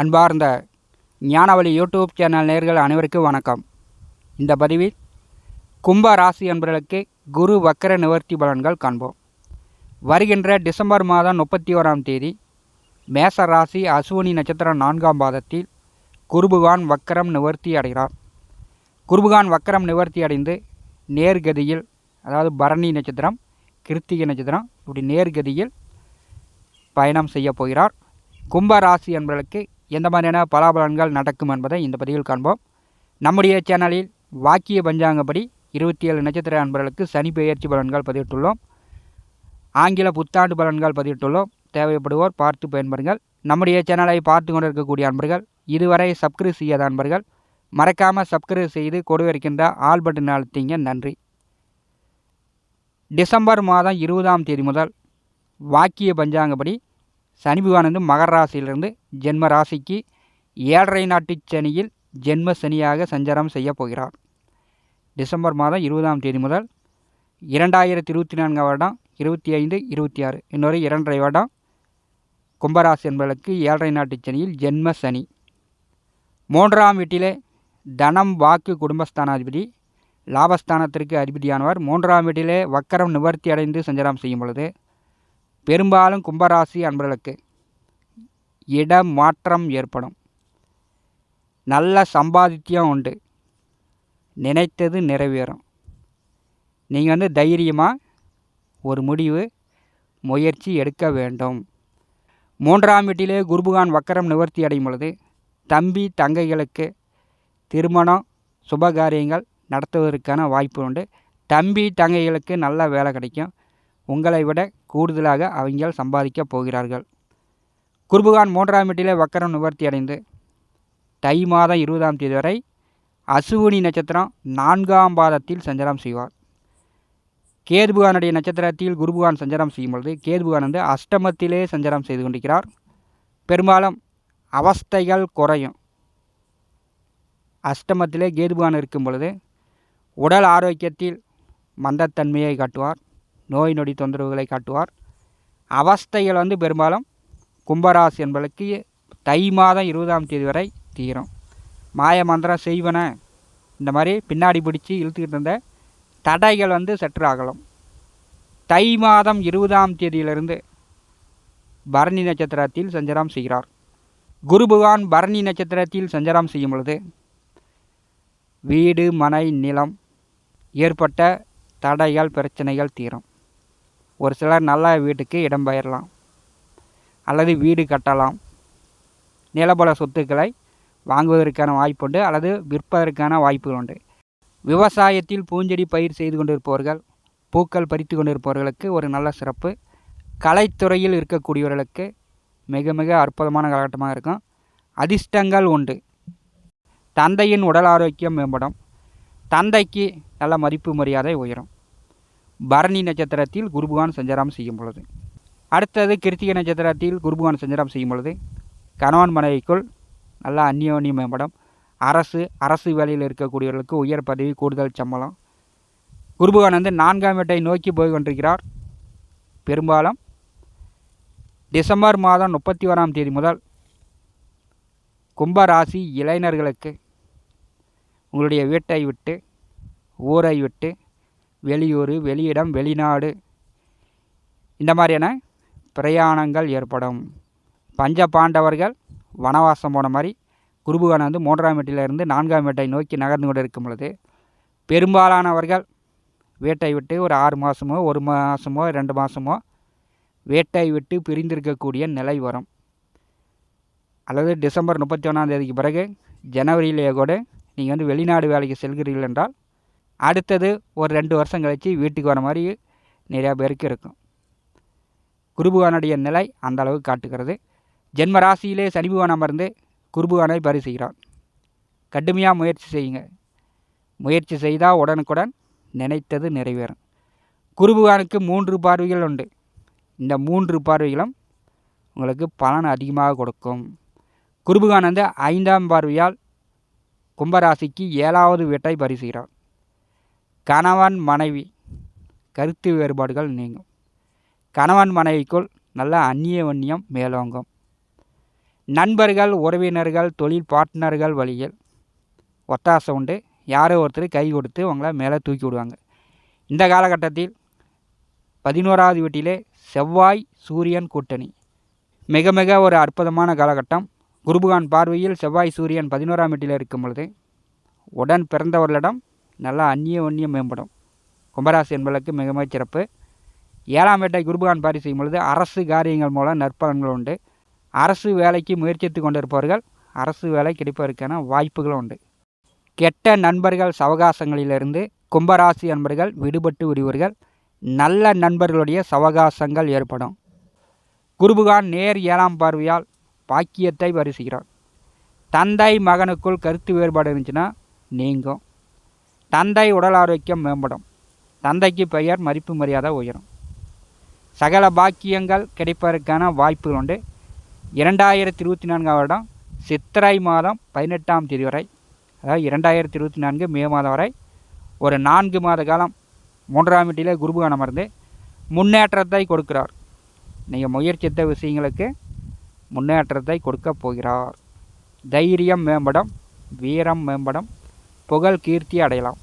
அன்பார்ந்த ஞானவழி YouTube channel நேர்கள் அனைவருக்கும் வணக்கம். இந்த பதிவில் கும்ப ராசி என்பவர்களுக்கு குரு வக்கர நிவர்த்தி பலன்கள் காண்போம். வருகின்ற டிசம்பர் மாதம் முப்பத்தி ஓராம் தேதி மேச ராசி அசுவனி நட்சத்திரம் நான்காம் பாதத்தில் குருபுகான் வக்கரம் நிவர்த்தி அடைகிறார். குருபுகான் வக்கரம் நிவர்த்தி அடைந்து நேர்கதியில் அதாவது பரணி நட்சத்திரம் கிருத்திகை நட்சத்திரம் இப்படி நேர்கதியில் பயணம் செய்ய போகிறார். கும்ப ராசி என்பவர்களுக்கு எந்த மாதிரியான பலாபலன்கள் நடக்கும் என்பதை இந்த பதிவில் காண்போம். நம்முடைய சேனலில் வாக்கிய பஞ்சாங்கப்படி இருபத்தி ஏழு நட்சத்திர அன்பர்களுக்கு சனி பெயர்ச்சி பலன்கள் பதிவிட்டுள்ளோம். ஆங்கில புத்தாண்டு பலன்கள் பதிவிட்டுள்ளோம். தேவைப்படுவோர் பார்த்து பயன்பெறுங்கள் நம்முடைய சேனலை பார்த்து கொண்டிருக்கக்கூடிய அன்பர்கள் இதுவரை சப்ஸ்கிரைப் செய்யாத அன்பர்கள் மறக்காமல் சப்ஸ்கிரைப் செய்து கொடுவிருக்கின்ற ஆல் பட்டன் அழுத்திங்க. நன்றி. டிசம்பர் மாதம் இருபதாம் தேதி முதல் வாக்கிய பஞ்சாங்கப்படி சனி பகவான் வந்து மகர ராசியிலிருந்து ஜென்ம ராசிக்கு ஏழரை நாட்டு சனியில் ஜென்ம சனியாக சஞ்சாரம் செய்ய போகிறார். டிசம்பர் மாதம் இருபதாம் தேதி முதல் இரண்டாயிரத்தி இருபத்தி நான்காம் வருடம் இருபத்தி ஐந்து இருபத்தி ஆறு இன்னொரு இரண்டரை வருடம் கும்பராசி என்பவர்களுக்கு ஏழரை நாட்டு சனியில் ஜென்ம சனி. மூன்றாம் வீட்டிலே தனம் வாக்கு குடும்பஸ்தானாதிபதி லாபஸ்தானத்திற்கு அதிபதியானவர். மூன்றாம் வீட்டிலே வக்கரம் நிவர்த்தி அடைந்து சஞ்சாரம் செய்யும் பொழுது பெரும்பாலும் கும்பராசி அன்பர்களுக்கு இடம் மாற்றம் ஏற்படும். நல்ல சம்பாதித்தியம் உண்டு. நினைத்தது நிறைவேறும். நீங்கள் வந்து தைரியமாக ஒரு முடிவு முயற்சி எடுக்க வேண்டும். மூன்றாம் வீட்டிலே குருபகான் வக்கரம் நிவர்த்தி அடையும் பொழுது தம்பி தங்கைகளுக்கு திருமணம் சுபகாரியங்கள் நடத்துவதற்கான வாய்ப்பு உண்டு. தம்பி தங்கைகளுக்கு நல்ல வேலை கிடைக்கும். உங்களை விட கூடுதலாக அவங்க சம்பாதிக்கப் போகிறார்கள். குர்புகான் மூன்றாம் வீட்டிலே வக்கரம் நிவர்த்தி அடைந்து தை மாதம் இருபதாம் தேதி வரை அசுவினி நட்சத்திரம் நான்காம் பாதத்தில் சஞ்சாரம் செய்வார். கேதுபகானுடைய நட்சத்திரத்தில் குருபகான் சஞ்சாரம் செய்யும் பொழுது கேதுபகான் வந்து அஷ்டமத்திலே சஞ்சாரம் செய்து கொண்டிருக்கிறார். பெரும்பாலும் அவஸ்தைகள் குறையும். அஷ்டமத்திலே கேதுபுகான் இருக்கும் பொழுது உடல் ஆரோக்கியத்தில் மந்தத்தன்மையை காட்டுவார். நோய் நொடி தொந்தரவுகளை காட்டுவார். அவஸ்தைகள் வந்து பெரும்பாலும் கும்பராசி என்பதற்கு தை மாதம் இருபதாம் தேதி வரை தீரும். மாய மந்திரம் செய்வன இந்த மாதிரி பின்னாடி பிடிச்சி இழுத்துக்கிட்டு இருந்த தடைகள் வந்து சற்று அகலும். தை மாதம் இருபதாம் தேதியிலிருந்து பரணி நட்சத்திரத்தில் சஞ்சாரம் செய்கிறார். குரு பகவான் பரணி நட்சத்திரத்தில் சஞ்சாரம் செய்யும் பொழுது வீடு மனை நிலம் ஏற்பட்ட தடைகள் பிரச்சனைகள் தீரும். ஒரு சிலர் நல்ல வீட்டுக்கு இடம் பெயரலாம். அல்லது வீடு கட்டலாம். நிலபல சொத்துக்களை வாங்குவதற்கான வாய்ப்புண்டு அல்லது விற்பதற்கான வாய்ப்புகள் உண்டு. விவசாயத்தில் பூஞ்செடி பயிர் செய்து கொண்டிருப்பவர்கள் பூக்கள் பறித்து கொண்டிருப்பவர்களுக்கு ஒரு நல்ல சிறப்பு. கலைத்துறையில் இருக்கக்கூடியவர்களுக்கு மிக மிக அற்புதமான காலகட்டமாக இருக்கும். அதிர்ஷ்டங்கள் உண்டு. தந்தையின் உடல் ஆரோக்கியம் மேம்படும். தந்தைக்கு நல்ல மதிப்பு மரியாதை உயரும். பரணி நட்சத்திரத்தில் குருபகான் சஞ்சாரம் செய்யும் பொழுது. அடுத்தது கிருத்திகை நட்சத்திரத்தில் குருபகான் சஞ்சாரம் செய்யும் பொழுது கணவன் மனைவிக்குள் நல்ல அந்யோன்யம் மேம்படும். அரசு அரசு வேலையில் இருக்கக்கூடியவர்களுக்கு உயர் பதவி கூடுதல் சம்பளம். குருபகான் வந்து நான்காம் வீட்டை நோக்கி போய் கொண்டிருக்கிறார். பெரும்பாலும் டிசம்பர் மாதம் முப்பத்தி ஓராம் தேதி முதல் கும்பராசி இளைஞர்களுக்கு உங்களுடைய வீட்டை விட்டு ஊரை விட்டு வெளியூர் வெளியிடம் வெளிநாடு. இந்த மாதிரியான பிரயாணங்கள் ஏற்படும். பஞ்ச பாண்டவர்கள் வனவாசம் போன மாதிரி குருபுகான் வந்து மூன்றாம் வீட்டிலிருந்து நான்காம் வீட்டை நோக்கி நகர்ந்து கொண்டு இருக்கும் பொழுது பெரும்பாலானவர்கள் வீட்டை விட்டு ஒரு ஆறு மாதமோ ஒரு மாதமோ ரெண்டு மாதமோ வேட்டை விட்டு பிரிந்திருக்கக்கூடிய நிலை வரும். அல்லது டிசம்பர் முப்பத்தி ஒன்றாம் தேதிக்கு பிறகு ஜனவரியிலேயே கூட நீங்கள் வந்து வெளிநாடு வேலைக்கு செல்கிறீர்கள் என்றால் அடுத்தது ஒரு ரெண்டு வருஷம் கழித்து வீட்டுக்கு வர மாதிரி நிறையா பேருக்கு இருக்கும். குருபுவானுடைய நிலை அந்த அளவுக்கு காட்டுகிறது. ஜென்ம ராசியிலே சனிபுவான் அமர்ந்து குருபுவானை பரிசுகிறார் கடுமையாக முயற்சி செய்யுங்க. முயற்சி செய்தால் உடனுக்குடன் நினைத்தது நிறைவேறும். குருபுவானுக்கு மூன்று பார்வைகள் உண்டு. இந்த மூன்று பார்வைகளும் உங்களுக்கு பலன் அதிகமாக கொடுக்கும். குருபுகான் வந்து ஐந்தாம் பார்வையால் கும்பராசிக்கு ஏழாவது வீட்டை பரிசுகிறார் கணவன் மனைவி கருத்து வேறுபாடுகள் நீங்கும். கணவன் மனைவிக்குள் நல்ல அந்நிய வன்னியம் மேலோங்கும். நண்பர்கள் உறவினர்கள் தொழில் பார்ட்னர்கள் வழியில் ஒத்தாசை உண்டு. யாரோ ஒருத்தர் கை கொடுத்து உங்களை மேலே தூக்கி விடுவாங்க. இந்த காலகட்டத்தில் பதினோராவது வீட்டிலே செவ்வாய் சூரியன் கூட்டணி. மிக மிக ஒரு அற்புதமான காலகட்டம். குருபகான் பார்வையில் செவ்வாய் சூரியன் பதினோராம் வீட்டில் இருக்கும் பொழுது உடன் பிறந்தவர்களிடம் நல்லா அந்நிய ஒன்னியம் மேம்படும். கும்பராசி என்பதற்கு மிக மிக சிறப்பு. ஏழாம் வீட்டை குருபகான் பாரி செய்யும் பொழுது அரசு காரியங்கள் மூலம் நற்பலன்கள் உண்டு. அரசு வேலைக்கு முயற்சித்து கொண்டிருப்பவர்கள் அரசு வேலை கிடைப்பதற்கான வாய்ப்புகளும் உண்டு. கெட்ட நண்பர்கள் சவகாசங்களிலிருந்து கும்பராசி நண்பர்கள் விடுபட்டு விடுவர்கள். நல்ல நண்பர்களுடைய சவகாசங்கள் ஏற்படும். குருபுகான் நேர் ஏழாம் பார்வையால் பாக்கியத்தை வரிசுகிறார். தந்தை மகனுக்குள் கருத்து வேறுபாடு இருந்துச்சுன்னா நீங்கும். தந்தை உடல் ஆரோக்கியம் மேம்படும். தந்தைக்கு பெயர் மதிப்பு மரியாதை உயரும். சகல பாக்கியங்கள் கிடைப்பதற்கான வாய்ப்புகள் உண்டு. இரண்டாயிரத்தி இருபத்தி நான்காம் வருடம் சித்திரை மாதம் பதினெட்டாம் தேதி வரை அதாவது இரண்டாயிரத்தி இருபத்தி நான்கு மே மாதம் வரை ஒரு நான்கு மாத காலம் மூன்றாம் வீட்டிலே குருபுகான் அமர்ந்து முன்னேற்றத்தை கொடுக்கிறார். நீங்கள் முயற்சித்த விஷயங்களுக்கு முன்னேற்றத்தை கொடுக்க போகிறார். தைரியம் மேம்படும் வீரம் மேம்படும் புகழ் கீர்த்தி அடையலாம்.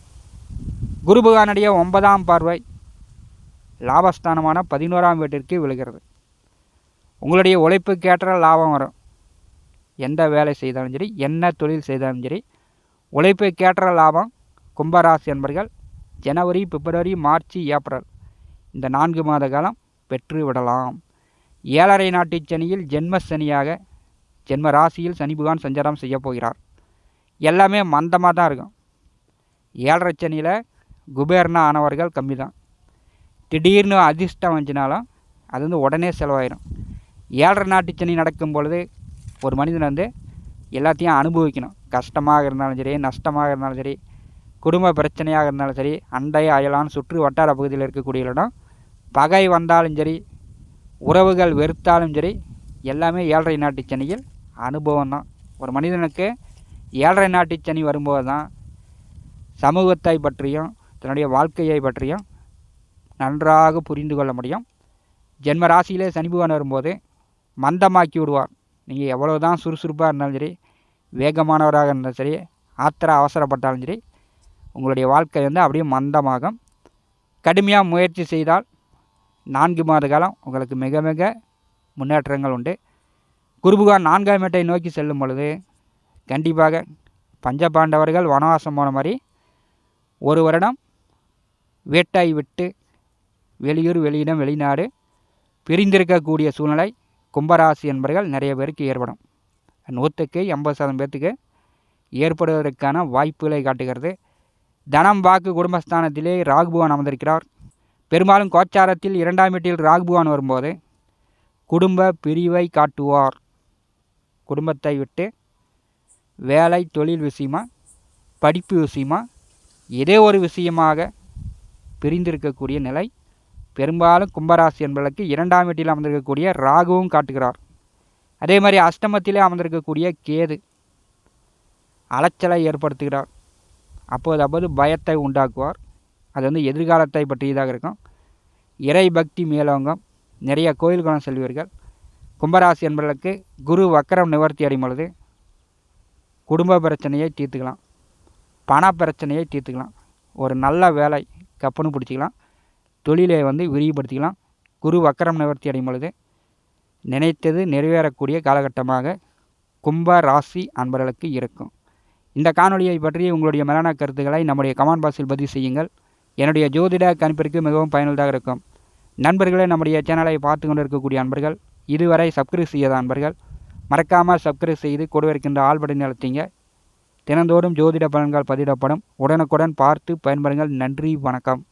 குருபகானுடைய ஒன்பதாம் பார்வை லாபஸ்தானமான பதினோராம் வீட்டிற்கு விழுகிறது. உங்களுடைய உழைப்புக்கேற்ற லாபம் வரும். எந்த வேலை செய்தாலும் சரி என்ன தொழில் செய்தாலும் சரி உழைப்புக்கேற்ற லாபம் கும்பராசி என்பர்கள் ஜனவரி பிப்ரவரி மார்ச் ஏப்ரல். இந்த நான்கு மாத காலம் பெற்று விடலாம். ஏழரை நாட்டு சனியில் ஜென்ம சனியாக ஜென்ம ராசியில் சனி பகவான் சஞ்சாரம் செய்யப் போகிறார். எல்லாமே மந்தமாக தான் இருக்கும். ஏழரை சனியில் குபேர்னா ஆனவர்கள் கம்மி தான் திடீர்னு அதிர்ஷ்டம் வந்துச்சுனாலும் அது வந்து உடனே செலவாயிடும் ஏழரை நாட்டு சனி நடக்கும் பொழுது ஒரு மனிதன் வந்து எல்லாத்தையும் அனுபவிக்கணும். கஷ்டமாக இருந்தாலும் சரி நஷ்டமாக இருந்தாலும் சரி குடும்ப பிரச்சனையாக இருந்தாலும் சரி அண்டை அயலான் சுற்று வட்டார பகுதியில் இருக்கக்கூடிய இடம் பகை வந்தாலும் சரி உறவுகள் வெறுத்தாலும் சரி எல்லாமே ஏழரை நாட்டு சனியில் அனுபவம் தான் ஒரு மனிதனுக்கு ஏழரை நாட்டு சனி வரும்போது தான் சமூகத்தை பற்றியும் தன்னுடைய வாழ்க்கையை பற்றியும் நன்றாக புரிந்து கொள்ள முடியும். ஜென்ம ராசியிலே சனிபுகன் வரும்போது மந்தமாக்கி விடுவார். நீங்கள் எவ்வளோ தான் சுறுசுறுப்பாக இருந்தாலும் சரி வேகமானவராக இருந்தாலும் சரி ஆத்திர அவசரப்பட்டாலும் சரி உங்களுடைய வாழ்க்கை வந்து அப்படியே மந்தமாகும். கடுமையாக முயற்சி செய்தால் நான்கு மாத காலம் உங்களுக்கு மிக மிக முன்னேற்றங்கள் உண்டு. குருபுகான் நான்காம் மேட்டை நோக்கி செல்லும் பொழுது கண்டிப்பாக பஞ்சபாண்டவர்கள் வனவாசம் போன மாதிரி ஒரு வருடம் வேட்டாய் விட்டு வெளியூர் வெளியிடம் வெளிநாடு பிரிந்திருக்கக்கூடிய சூழ்நிலை கும்பராசி என்பர்கள் நிறைய பேருக்கு ஏற்படும். நூற்றுக்கு எண்பது சதம் பேர்த்துக்கு ஏற்படுவதற்கான வாய்ப்புகளை காட்டுகிறது. தனம் வாக்கு குடும்பஸ்தானத்திலே ராகுபவான் அமர்ந்திருக்கிறார். பெரும்பாலும் கோச்சாரத்தில் இரண்டாம் வீட்டில் ராகுபவான் வரும்போது குடும்ப பிரிவை காட்டுவார். குடும்பத்தை விட்டு வேலை தொழில் விஷயமா படிப்பு விஷயமா ஏதோ ஒரு விஷயமாக பிரிந்திருக்கக்கூடிய நிலை பெரும்பாலும் கும்பராசி என்பதற்கு இரண்டாம் வீட்டில் அமர்ந்திருக்கக்கூடிய ராகுவும் காட்டுகிறார். அதே மாதிரி அஷ்டமத்திலே அமர்ந்திருக்கக்கூடிய கேது அலைச்சலை ஏற்படுத்துகிறார். அப்போது அப்போது பயத்தை உண்டாக்குவார். அது வந்து எதிர்காலத்தை பற்றியதாக இருக்கும். இறை பக்தி மேலோங்கம். நிறைய கோயில் குணம் செல்வீர்கள். கும்பராசி என்பவர்களுக்கு குரு வக்கரம் நிவர்த்தி அடையும் பொழுது குடும்ப பிரச்சனையை தீர்த்துக்கலாம். பண பிரச்சனையை தீர்த்துக்கலாம். ஒரு நல்ல வேலை கப்புன்னு பிடிச்சிக்கலாம். தொழிலை வந்து விரிவுபடுத்திக்கலாம். குரு வக்கரம் நிவர்த்தி அடையும் பொழுது நினைத்தது நிறைவேறக்கூடிய காலகட்டமாக கும்ப ராசி அன்பர்களுக்கு இருக்கும். இந்த காணொலியை பற்றி உங்களுடைய மேலான கருத்துக்களை நம்முடைய கமெண்ட் பாக்ஸில் பதிவு செய்யுங்கள். என்னுடைய ஜோதிட கணிப்பிற்கு மிகவும் பயனுள்ளதாக இருக்கும். நண்பர்களே நம்முடைய சேனலை பார்த்து கொண்டு இருக்கக்கூடிய அன்பர்கள் இதுவரை சப்ஸ்கிரைப் செய்யாத அன்பர்கள் மறக்காமல் சப்ஸ்கிரைப் செய்து கொடுவிருக்கின்ற ஆள் பட்டனை அழுத்திங்க. தினந்தோறும் ஜோதிட பலன்கள் பதிவிடப்படும். உடனுக்குடன் பார்த்து பயன்பெறுங்கள் நன்றி. வணக்கம்.